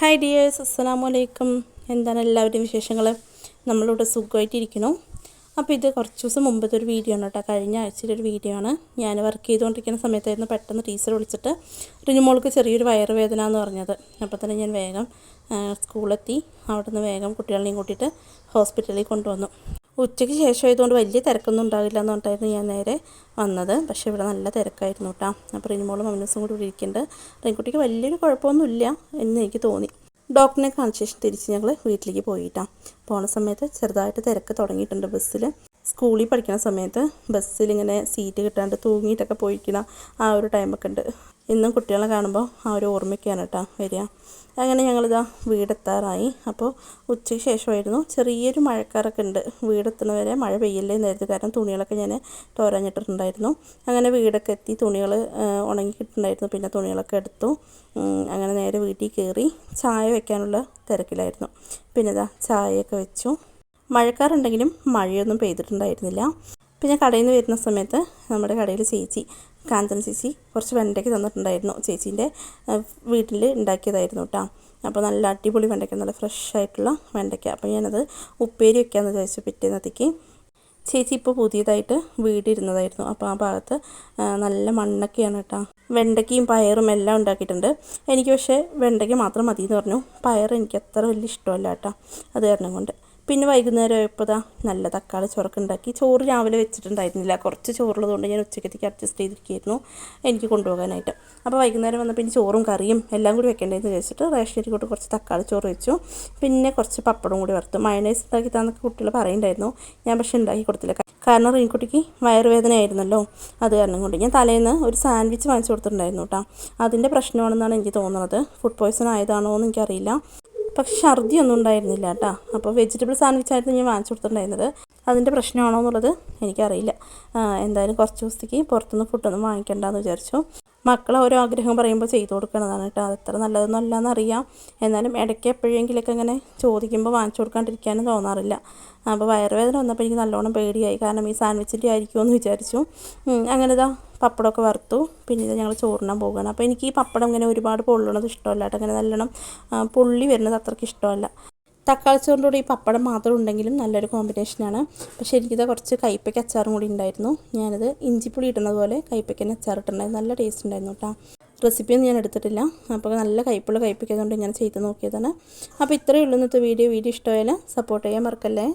Hi dears അസ്സലാമു അലൈക്കും എന്താണ് എല്ലാവരുടെയും വിശേഷങ്ങൾ നമ്മളിവിടെ സുഖമായിട്ടിരിക്കുന്നു. അപ്പോൾ ഇത് കുറച്ച് ദിവസം മുമ്പത്തെ ഒരു വീഡിയോ ആണ് കേട്ടോ. കഴിഞ്ഞ ആഴ്ചയിലെ ഒരു വീഡിയോ ആണ്. ഞാൻ വർക്ക് ചെയ്തുകൊണ്ടിരിക്കുന്ന സമയത്തായിരുന്നു പെട്ടെന്ന് ടീച്ചർ വിളിച്ചിട്ട് റിഞ്ഞുമോൾക്ക് ചെറിയൊരു വയറുവേദന എന്ന് പറഞ്ഞത്. അപ്പോൾ തന്നെ ഞാൻ വേഗം സ്കൂളെത്തി അവിടെ നിന്ന് വേഗം കുട്ടികളെയും കൂട്ടിയിട്ട് ഹോസ്പിറ്റലിൽ കൊണ്ടുവന്നു. ഉച്ചയ്ക്ക് ശേഷം ആയതുകൊണ്ട് വലിയ തിരക്കൊന്നും ഉണ്ടാവില്ല എന്ന് പറഞ്ഞിട്ടായിരുന്നു ഞാൻ നേരെ വന്നത്. പക്ഷേ ഇവിടെ നല്ല തിരക്കായിരുന്നു കേട്ടോ. അപ്പോൾ റിനിമോളും മമ്മിനസും കൂടി ഇവിടെ ഇരിക്കുന്നുണ്ട്. റിൻകുട്ടിക്ക് വലിയൊരു കുഴപ്പമൊന്നുമില്ല എന്ന് എനിക്ക് തോന്നി. ഡോക്ടറിനെ കാണിച്ച ശേഷം തിരിച്ച് ഞങ്ങൾ വീട്ടിലേക്ക് പോയിട്ടാ. പോണ സമയത്ത് ചെറുതായിട്ട് തിരക്ക് തുടങ്ങിയിട്ടുണ്ട് ബസ്സിൽ. സ്കൂളിൽ പഠിക്കുന്ന സമയത്ത് ബസ്സിൽ ഇങ്ങനെ സീറ്റ് കിട്ടാണ്ട് തൂങ്ങിയിട്ടൊക്കെ പോയിക്കുന്ന ആ ഒരു ടൈമൊക്കെ ഉണ്ട്. ഇന്നും കുട്ടികളെ കാണുമ്പോൾ ആ ഒരു ഓർമ്മയ്ക്കാണ് കേട്ടോ വരിക. അങ്ങനെ ഞങ്ങളിതാ വീടെത്താറായി. അപ്പോൾ ഉച്ചയ്ക്ക് ശേഷമായിരുന്നു ചെറിയൊരു മഴക്കാരൊക്കെ ഉണ്ട്. വീടെത്തുന്ന വരെ മഴ പെയ്യല്ലേ എന്നായിരുന്നു കാരണം തുണികളൊക്കെ ഞാൻ തോരഞ്ഞിട്ടുണ്ടായിരുന്നു അങ്ങനെ വീടൊക്കെ എത്തി തുണികൾ ഉണങ്ങി പിന്നെ തുണികളൊക്കെ എടുത്തു. അങ്ങനെ നേരെ വീട്ടിൽ കയറി ചായ വെക്കാനുള്ള തിരക്കിലായിരുന്നു. പിന്നെ ഇതാ ചായയൊക്കെ വെച്ചു. മഴക്കാറുണ്ടെങ്കിലും മഴയൊന്നും പെയ്തിട്ടുണ്ടായിരുന്നില്ല. പിന്നെ കടയിൽ നിന്ന് വരുന്ന സമയത്ത് നമ്മുടെ കടയിൽ ചേച്ചി കാന്തൻ ചേച്ചി കുറച്ച് വെണ്ടയ്ക്ക് തന്നിട്ടുണ്ടായിരുന്നു. ചേച്ചീന്റെ വീട്ടിൽ ഉണ്ടാക്കിയതായിരുന്നു കേട്ടോ. അപ്പോൾ നല്ല അടിപൊളി വെണ്ടയ്ക്ക നല്ല ഫ്രഷ് ആയിട്ടുള്ള വെണ്ടയ്ക്ക. അപ്പോൾ ഞാനത് ഉപ്പേരി വെക്കാമെന്ന് വിചാരിച്ചു പിറ്റേന്നത്തേക്ക്. ചേച്ചി ഇപ്പോൾ പുതിയതായിട്ട് വീടിരുന്നതായിരുന്നു. അപ്പോൾ ആ ഭാഗത്ത് നല്ല മണ്ണൊക്കെയാണ് കേട്ടോ. വെണ്ടയ്ക്കയും പയറും എല്ലാം ഉണ്ടാക്കിയിട്ടുണ്ട്. എനിക്ക് പക്ഷേ വെണ്ടയ്ക്ക മാത്രം മതി എന്ന് പറഞ്ഞു. പയർ എനിക്ക് അത്ര വലിയ ഇഷ്ടമല്ല കേട്ടോ. അത് കാരണം കൊണ്ട്. പിന്നെ വൈകുന്നേരം ആയപ്പോൾ നല്ല തക്കാളി ചോറൊക്കെ ഉണ്ടാക്കി ചോറ് രാവിലെ വെച്ചിട്ടുണ്ടായിരുന്നില്ല. കുറച്ച് ചോറുള്ളതുകൊണ്ട് ഞാൻ ഉച്ചക്കത്തേക്ക് അഡ്ജസ്റ്റ് ചെയ്തിരിക്കുകയായിരുന്നു എനിക്ക് കൊണ്ടുപോകാനായിട്ട്. അപ്പോൾ വൈകുന്നേരം വന്നപ്പോൾ ഇനി ചോറും കറിയും എല്ലാം കൂടി വെക്കേണ്ടതെന്ന് വെച്ചിട്ട് റേഷൻ അരി കുറച്ച് തക്കാളി ചോറ് വെച്ചു. പിന്നെ കുറച്ച് പപ്പടം കൂടി വറുത്തു. മയണൈസ് ഉണ്ടാക്കി തന്നൊക്കെ കുട്ടികൾ പറയുന്നുണ്ടായിരുന്നു. ഞാൻ പക്ഷേ ഉണ്ടാക്കി കൊടുത്തില്ല. കാരണം റീൻകുട്ടിക്ക് വയറുവേദന ആയിരുന്നല്ലോ. അത് കാരണം കൊണ്ട് ഞാൻ തലേന്ന് ഒരു സാൻഡ്വിച്ച് വാങ്ങിച്ചു കൊടുത്തിട്ടുണ്ടായിരുന്നു കേട്ടോ അതിന്റെ പ്രശ്നമാണെന്നാണ് എനിക്ക് തോന്നുന്നത് ഫുഡ് പോയ്സൺ ആയതാണോ എന്ന് എനിക്കറിയില്ല. പക്ഷെ ഛർദിയൊന്നും ഉണ്ടായിരുന്നില്ല കേട്ടോ. അപ്പോൾ വെജിറ്റബിൾ സാൻഡ്വിച്ച് ആയിരുന്നു ഞാൻ വാങ്ങിച്ചു കൊടുത്തിട്ടുണ്ടായിരുന്നത്. അതിന്റെ പ്രശ്നമാണോ എന്നുള്ളത് എനിക്കറിയില്ല. എന്തായാലും കുറച്ച് ദിവസത്തേക്ക് പുറത്തുനിന്ന് ഫുഡൊന്നും വാങ്ങിക്കണ്ടെന്ന് വിചാരിച്ചു. മക്കളെ ഓരോ ആഗ്രഹം പറയുമ്പോൾ ചെയ്തു കൊടുക്കണതാണ് കേട്ടോ. അത് എത്ര നല്ലതൊന്നും അല്ലാന്നറിയാം. എന്നാലും ഇടയ്ക്ക് എപ്പോഴെങ്കിലൊക്കെ ഇങ്ങനെ ചോദിക്കുമ്പോൾ വാങ്ങിച്ചു കൊടുക്കാണ്ടിരിക്കാനും തോന്നാറില്ല. അപ്പോൾ വയറുവേദന വന്നപ്പോൾ എനിക്ക് നല്ലോണം പേടിയായി. കാരണം ഈ സാൻഡ്വിച്ചിന്റെ ആയിരിക്കുമോ എന്ന് വിചാരിച്ചു. അങ്ങനെ ഇതാ പപ്പടമൊക്കെ വറുത്തു. പിന്നെ ഇത് ഞങ്ങൾ ചോറിനാൻ പോകുകയാണ് അപ്പോൾ എനിക്ക് ഈ പപ്പടം ഇങ്ങനെ ഒരുപാട് പൊള്ളണത് ഇഷ്ടമല്ല കേട്ടോ. അങ്ങനെ നല്ലോണം പുള്ളി വരുന്നത് അത്രയ്ക്ക് ഇഷ്ടമല്ല. തക്കാളി ചോറിന്റെ കൂടെ ഈ പപ്പടം മാത്രം ഉണ്ടെങ്കിലും നല്ലൊരു കോമ്പിനേഷനാണ് പക്ഷേ എനിക്കിത് കുറച്ച് കയ്പ്പയ്ക്ക് അച്ചാറും കൂടി ഉണ്ടായിരുന്നു. ഞാനത് ഇഞ്ചിപ്പുളി ഇടുന്നത് പോലെ കയ്പ്പയ്ക്കന്നെ അച്ചാർ ഇട്ടുണ്ടായിരുന്നു നല്ല ടേസ്റ്റ് ഉണ്ടായിരുന്നു കേട്ടോ. റെസിപ്പിയൊന്നും ഞാൻ എടുത്തിട്ടില്ല. അപ്പോൾ നല്ല കയ്പുള്ള കയ്പ്പിക്കുന്നതുകൊണ്ട് ഇങ്ങനെ ചെയ്ത് നോക്കിയതാണ്. അപ്പോൾ ഇത്രയേ ഉള്ളൂ ഇന്നത്തെ വീഡിയോ വീഡിയോ ഇഷ്ടമായാൽ സപ്പോർട്ട് ചെയ്യാൻ മറക്കല്ലേ?